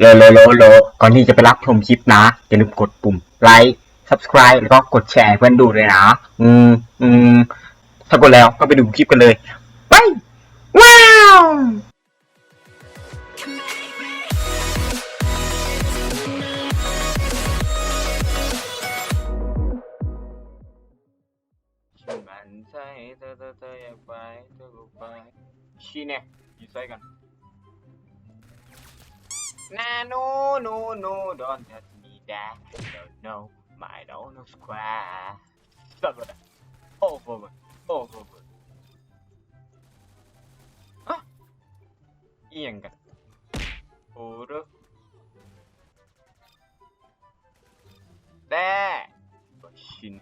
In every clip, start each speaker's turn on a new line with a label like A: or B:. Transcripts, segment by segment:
A: โลโลโลโลก่อนที่จะไปรับชมคลิปนะ อย่าลืมกดปุ่มไลค์ subscribe แล้วก็กดแชร์เพื่อนดูเลยนะ อืมอืมถ้ากดแล้วก็ไปดูคลิปกันเลย ไป ว้าวมันใช่เธอเธอเธออยากไปเธอก็ไปชี้เนี่ยอยู่ใส่กัน Na no no no don't touch me that don't know my don't know square. Stop rồi. Over me. Over me. Hả? 이 양가. 오르. 네. 멋있네.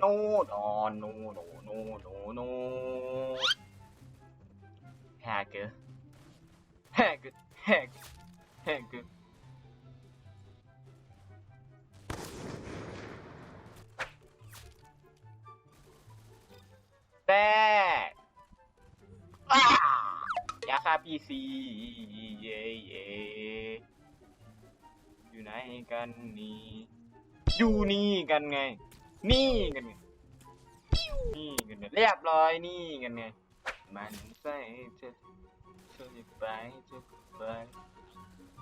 A: No, no, no, no, no, no, no. Hacker hacker hacker hacker แต่อ้ายาฆ่าพีซีเย่เย่อยู่ไหนกันนี่อยู่นี่กันไง นี่กันไงนี่กันไงเรียบร้อยนี่กันไง มันใส่เธอเธอจะไปเธอก็ไป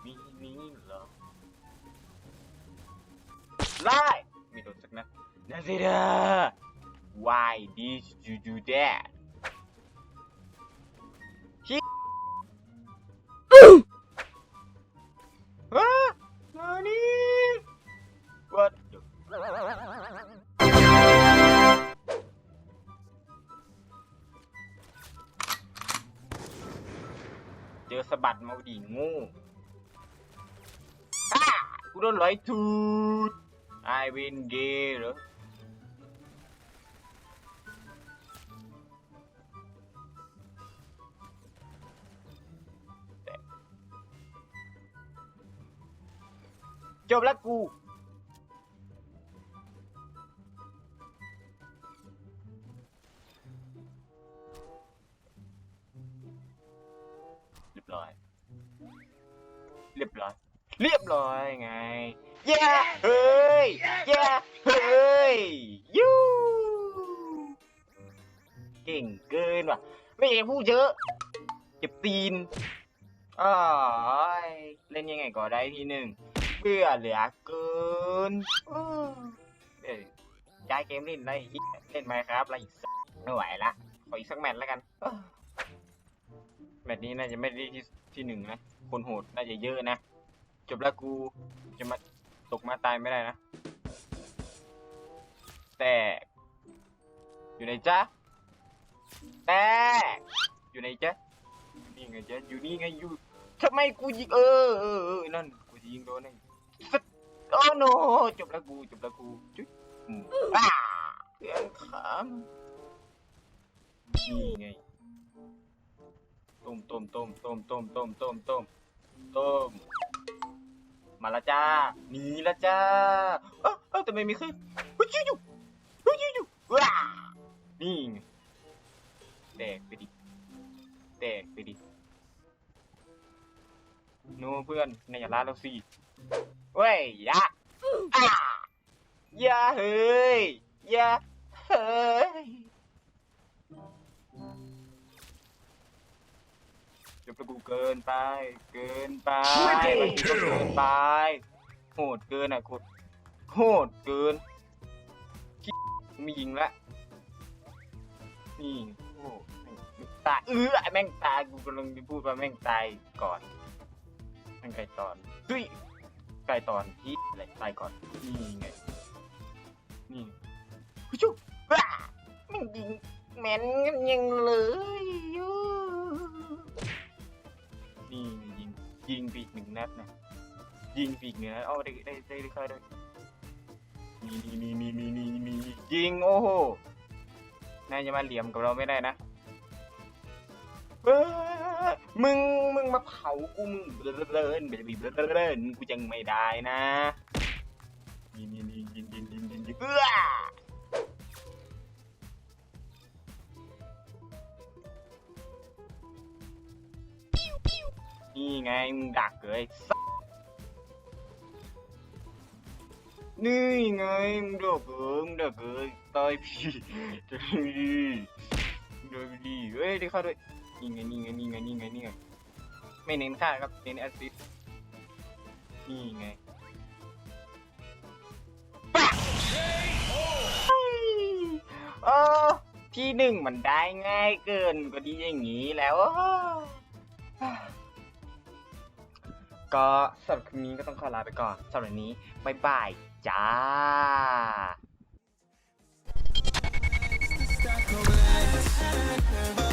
A: มีนี่หรอไล่ไม่โดนสักนัดนาซิดา why did you do that อสะบัดมาดีงูอ้ากูโดนร้อยทูดไอเวนเกย์เหรอแต่จบแล้วกู เรียบร้อย เรียบร้อยไงเย้เฮ้ยเย้เฮ้ยยูเก่งเกินว่ะ ไม่อยากพูดเยอะเจ็บตีนอ้ายเล่นยังไงก็ได้ทีหนึ่งเบื่อเหลือเกินอ้าวเอ้ยย้ายเกมเล่นได้เหี้ยเล่นไหมครับอะไรอีกสักไม่ไหวละขออีกสักแมตช์แล้วกันอ้าวแมตช์นี้น่าจะไม่ได้ที่ที่หนึ่งนะ คนโหดน่าจะเยอะนะ จบแล้วกูจะมาตกมาตายไม่ได้นะ แต่อยู่ไหนจ๊ะแต่อยู่ไหนจ๊ะนี่ไงจ๊ะอยู่นี่ไงอยู่ทำไมกูยิงเออเออเออนั่นกูจะยิงโดนไอ้สัตว์โอ้โนจบแล้วกูจบแล้วกูจุ๊ยอืมอ้าเพื่อนขามนี่ไงต้มต้มต้มต้มต้มต้มต้มต้ม ต้ม มาละจ้าหนีละจ้า เอ้าเอ้าแต่ไม่มีขึ้นเฮ้ยอยู่เฮ้ยอยู่ว้านี่แตกไปดิแตกไปดิโน้เพื่อนในอย่าลาเราสิเว้ยยาอ่าอย่าเฮ้ยอย่าเฮ้ย เดี๋ยวกูเกินไป เกินไปมันก็เกินไป โหดเกินอะโคตรโหดเกินขี้ไม่ยิงละ นี่โอ้แม่งตายเออไอ้แม่งตายกูกำลังจะพูดว่าแม่งตายก่อนแม่งไก่ตอนเฮ้ยไก่ตอนที่อะไรตายก่อน นี่ไง นี่ผู้ชุบว้าแม่งยิงแม่นกันยังเลย ยิงปีกหนึ่งนัดนะยิงปีกเหนือเอาได้ได้ได้ได้ค่อยได้มีมีมีมีมีมียิงโอ้โหนายจะมาเหลี่ยมกับเราไม่ได้นะมึงมึงมาเผากูมึงเดินเบลบีเดินกูยังไม่ได้นะนี่นี่นี่ยิงยิงยิงยิงเอ้อ นี่ไงมึงดักเลยนี่ไงมึงดักเกินมึงดักเกินตายพี่จะไม่ดีโดนไปดีเฮ้ยได้เข้าด้วยนี่ไงนี่ไงนี่ไงนี่ไงนี่ไงไม่เน้นค่าครับเน้นแอสซิสต์นี่ไงปะเออที่หนึ่งมันได้ง่ายเกินก็ดีอย่างนี้แล้ว ก็สำหรับคืนนี้ก็ต้องขอลาไปก่อนสำหรับนี้บายบายจ้า Stop.